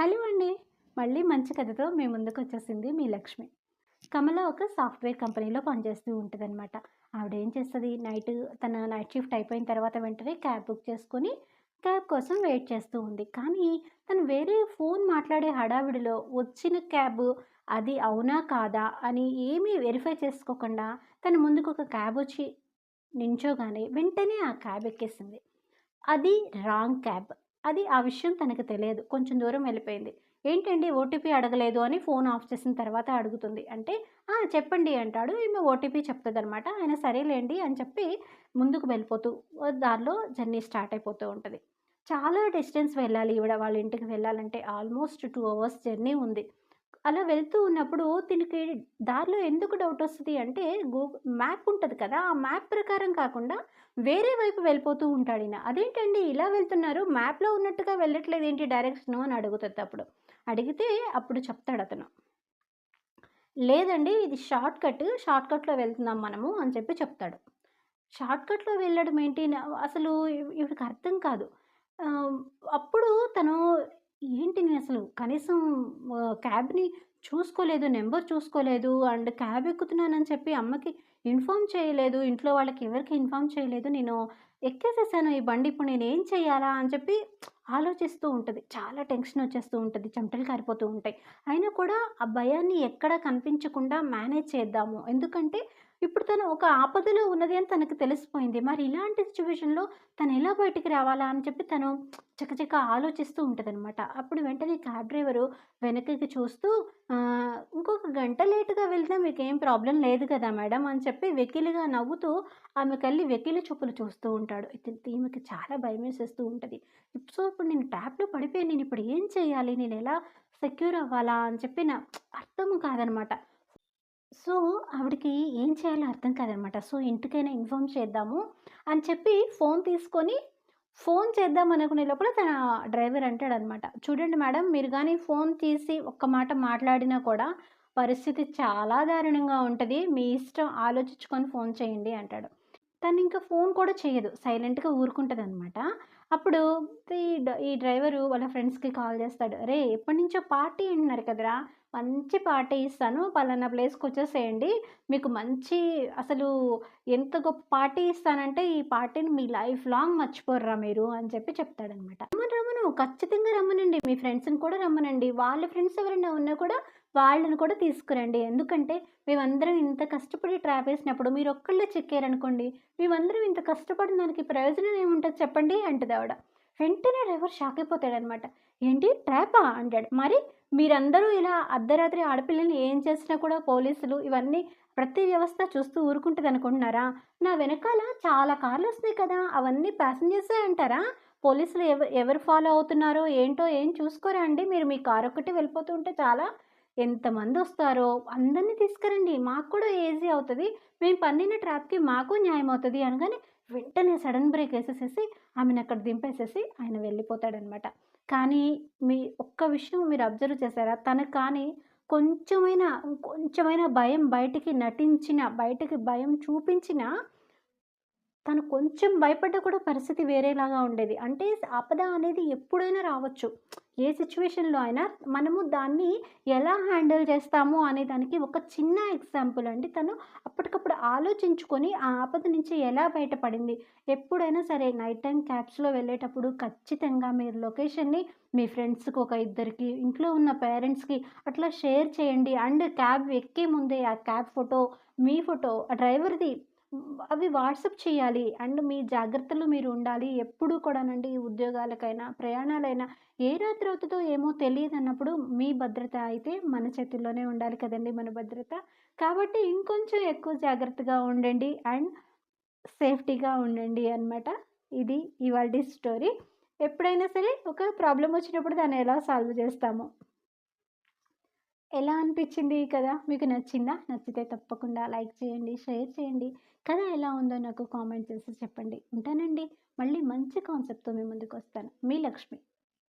Hello అండి. మళ్ళీ మంచి కథతో మీ ముందుకు వచ్చేసింది మీ లక్ష్మి. కమల ఒక సాఫ్ట్వేర్ కంపెనీలో పనిచేస్తూ ఉంటుంది అనమాట ఆవిడ ఏం చేస్తుంది? నైట్ తన నైట్ షిఫ్ట్ అయిపోయిన తర్వాత వెంటనే క్యాబ్ బుక్ చేసుకొని క్యాబ్ కోసం వెయిట్ చేస్తూ ఉంది. కానీ తను వేరే ఫోన్ మాట్లాడే హడావిడిలో వచ్చిన క్యాబ్ అది అవునా కాదా అని ఏమీ వెరిఫై చేసుకోకుండా తన ముందుకు ఒక క్యాబ్ వచ్చి నించోగానే వెంటనే ఆ క్యాబ్ ఎక్కేసింది. అది రాంగ్ క్యాబ్. అది ఆ విషయం తనకు తెలియదు. కొంచెం దూరం వెళ్ళిపోయింది. ఏంటండి ఓటీపీ అడగలేదు అని ఫోన్ ఆఫ్ చేసిన తర్వాత అడుగుతుంది. అంటే చెప్పండి అంటాడు. ఈమె ఓటీపీ చెప్తుంది అనమాట ఆయన సరేలేండి అని చెప్పి ముందుకు వెళ్ళిపోతూ దారిలో జర్నీ స్టార్ట్ అయిపోతూ ఉంటుంది. చాలా డిస్టెన్స్ వెళ్ళాలి ఈవిడ. వాళ్ళ ఇంటికి వెళ్ళాలంటే ఆల్మోస్ట్ టూ అవర్స్ జర్నీ ఉంది. అలా వెళ్తూ ఉన్నప్పుడు దీనికి దారిలో ఎందుకు డౌట్ వస్తుంది అంటే గూగుల్ మ్యాప్ ఉంటుంది కదా ఆ మ్యాప్ ప్రకారం కాకుండా వేరే వైపు వెళ్ళిపోతూ ఉంటాడు ఈయన. అదేంటండి ఇలా వెళ్తున్నారు మ్యాప్లో ఉన్నట్టుగా వెళ్ళట్లేదు ఏంటి డైరెక్షన్ అని అడుగుతుంది అప్పుడు. అడిగితే అప్పుడు చెప్తాడు అతను. లేదండి ఇది షార్ట్ కట్ షార్ట్ కట్లో వెళ్తున్నాం మనము అని చెప్పి చెప్తాడు. షార్ట్ కట్లో వెళ్ళడం ఏంటి? నా- అసలు ఇవిడికి అర్థం కాదు. అప్పుడు తను ఏంటి నేను అసలు? కనీసం క్యాబ్ని చూసుకోలేదు నెంబర్ చూసుకోలేదు అండ్ క్యాబ్ ఎక్కుతున్నానని చెప్పి అమ్మకి ఇన్ఫామ్ చేయలేదు ఇంట్లో వాళ్ళకి ఎవరికి ఇన్ఫామ్ చేయలేదు నేను ఎక్కేసేసాను ఈ బండి ఇప్పుడు నేను ఏం చేయాలా అని చెప్పి ఆలోచిస్తూ ఉంటుంది. చాలా టెన్షన్ వచ్చేస్తూ ఉంటుంది చెమటలు కారిపోతూ ఉంటాయి. అయినా కూడా ఆ భయాన్ని ఎక్కడ కనిపించకుండా మేనేజ్ చేద్దాము. ఎందుకంటే ఇప్పుడు తను ఒక ఆపదలో ఉన్నది అని తనకు తెలిసిపోయింది. మరి ఇలాంటి సిచ్యువేషన్లో తను ఎలా బయటికి రావాలా అని చెప్పి తను చకచక ఆలోచిస్తూ ఉంటుంది అనమాట అప్పుడు వెంటనే క్యాబ్ డ్రైవరు వెనక్కి చూస్తూ ఇంకొక గంట లేటుగా వెళ్తే మీకు ఏం ప్రాబ్లం లేదు కదా మేడం అని చెప్పి వెకిలిగా నవ్వుతూ ఆమెకు వెళ్ళి వెకిలి చూపులు చూస్తూ ఉంటాడు. ఈమెకి చాలా భయం వేసేస్తూ ఉంటుంది. సో ఇప్పుడు నేను ట్యాప్లో పడిపోయి నేను ఇప్పుడు ఏం చేయాలి? నేను ఎలా సెక్యూర్ అవ్వాలా? అని చెప్పి నా అర్థం కాదనమాట సో ఆవిడకి ఏం చేయాలో అర్థం కాదనమాట. సో ఇంటికైనా ఇన్ఫామ్ చేద్దాము అని చెప్పి ఫోన్ తీసుకొని ఫోన్ చేద్దాం అనుకునే లోపల తన డ్రైవర్ అంటాడనమాట. చూడండి మేడం మీరు కానీ ఫోన్ తీసి ఒక్క మాట మాట్లాడినా కూడా పరిస్థితి చాలా దారుణంగా ఉంటుంది. మీ ఇష్టం ఆలోచించుకొని ఫోన్ చేయండి అంటాడు. తను ఇంకా ఫోన్ కూడా చేయదు. సైలెంట్గా ఊరుకుంటుంది అనమాట అప్పుడు ఈ ఈ డ్రైవరు వాళ్ళ ఫ్రెండ్స్కి కాల్ చేస్తాడు. అరే ఎప్పటి నుంచో పార్టీ అంటున్నారు కదరా. మంచి పార్టీ ఇస్తాను. పలానా ప్లేస్కి వచ్చేసేయండి. మీకు మంచి అసలు ఎంత గొప్ప పార్టీ ఇస్తానంటే ఈ పార్టీని మీ లైఫ్ లాంగ్ మర్చిపోర్రా మీరు అని చెప్పి చెప్తాడనమాట. రమ్మను రమ్మను. ఖచ్చితంగా రమ్మనండి. మీ ఫ్రెండ్స్ని కూడా రమ్మనండి. వాళ్ళ ఫ్రెండ్స్ ఎవరైనా ఉన్నా కూడా వాళ్ళని కూడా తీసుకురండి. ఎందుకంటే మేమందరం ఇంత కష్టపడి ట్రాప్ వేసినప్పుడు మీరు ఒక్కళ్ళే చెక్కారనుకోండి. మేమందరం ఇంత కష్టపడిన దానికి ప్రయోజనం ఏముంటుంది చెప్పండి అంటుంది ఆవిడ. వెంటనే డ్రైవర్ షాక్ అయిపోతాడనమాట ఏంటి? ట్రాపా? అంటాడు. మరి మీరందరూ ఇలా అర్ధరాత్రి ఆడపిల్లల్ని ఏం చేసినా కూడా పోలీసులు ఇవన్నీ ప్రతి వ్యవస్థ చూస్తూ ఊరుకుంటుంది అనుకుంటున్నారా నా వెనకాల చాలా కార్లు వస్తాయి కదా అవన్నీ ప్యాసింజర్సే అంటారా? పోలీసులు ఎవరు ఎవరు ఫాలో అవుతున్నారో ఏంటో ఏం చూసుకోరా అండి? మీరు మీ కారు ఒక్కటి వెళ్ళిపోతూ ఉంటే చాలా ఎంతమంది వస్తారో అందరినీ తీసుకురండి. మాకు కూడా ఈజీ అవుతుంది. మేము పన్నిన ట్రాప్కి మాకు న్యాయం అవుతుంది అనగానే వెంటనే సడన్ బ్రేక్ వేసేసేసి ఆమెను అక్కడ దింపేసేసి ఆయన వెళ్ళిపోతాడనమాట. కానీ మీ ఒక్క విషయం మీరు అబ్జర్వ్ చేశారా? తనకు కానీ కొంచెమైనా కొంచెమైనా భయం బయటికి నటించిన బయటికి భయం చూపించిన తను కొంచెం భయపడ్డా కూడా పరిస్థితి వేరేలాగా ఉండేది. అంటే ఆపద అనేది ఎప్పుడైనా రావచ్చు. ఏ సిచ్యువేషన్లో అయినా మనము దాన్ని ఎలా హ్యాండిల్ చేస్తాము అనే దానికి ఒక చిన్న ఎగ్జాంపుల్ అండి. తను అప్పటికప్పుడు ఆలోచించుకొని ఆ ఆపద నుంచి ఎలా బయటపడింది? ఎప్పుడైనా సరే నైట్ టైం క్యాబ్స్లో వెళ్ళేటప్పుడు ఖచ్చితంగా మీరు లొకేషన్ని మీ ఫ్రెండ్స్కి ఒక ఇద్దరికి ఇంట్లో ఉన్న పేరెంట్స్కి అట్లా షేర్ చేయండి. అండ్ క్యాబ్ ఎక్కే ముందే ఆ క్యాబ్ ఫోటో మీ ఫోటో డ్రైవర్ది అవి వాట్సప్ చేయాలి. అండ్ మీ జాగ్రత్తలు మీరు ఉండాలి. ఎప్పుడు కూడానండి ఉద్యోగాలకైనా ప్రయాణాలైనా ఏ రాత్రి అవుతుందో ఏమో తెలియదు అన్నప్పుడు మీ భద్రత అయితే మన చేతుల్లోనే ఉండాలి కదండి మన భద్రత. కాబట్టి ఇంకొంచెం ఎక్కువ జాగ్రత్తగా ఉండండి అండ్ సేఫ్టీగా ఉండండి అన్నమాట. ఇది ఇవాళ స్టోరీ. ఎప్పుడైనా సరే ఒక ప్రాబ్లం వచ్చినప్పుడు దాన్ని ఎలా సాల్వ్ చేస్తాము? ఎలా అనిపించింది ఈ కథ? మీకు నచ్చిందా? నచ్చితే తప్పకుండా లైక్ చేయండి షేర్ చేయండి. కథ ఎలా ఉందో నాకు కామెంట్ చేసి చెప్పండి. ఉంటానండి. మళ్ళీ మంచి కాన్సెప్ట్తో మీ ముందుకు వస్తాను. మీ లక్ష్మి.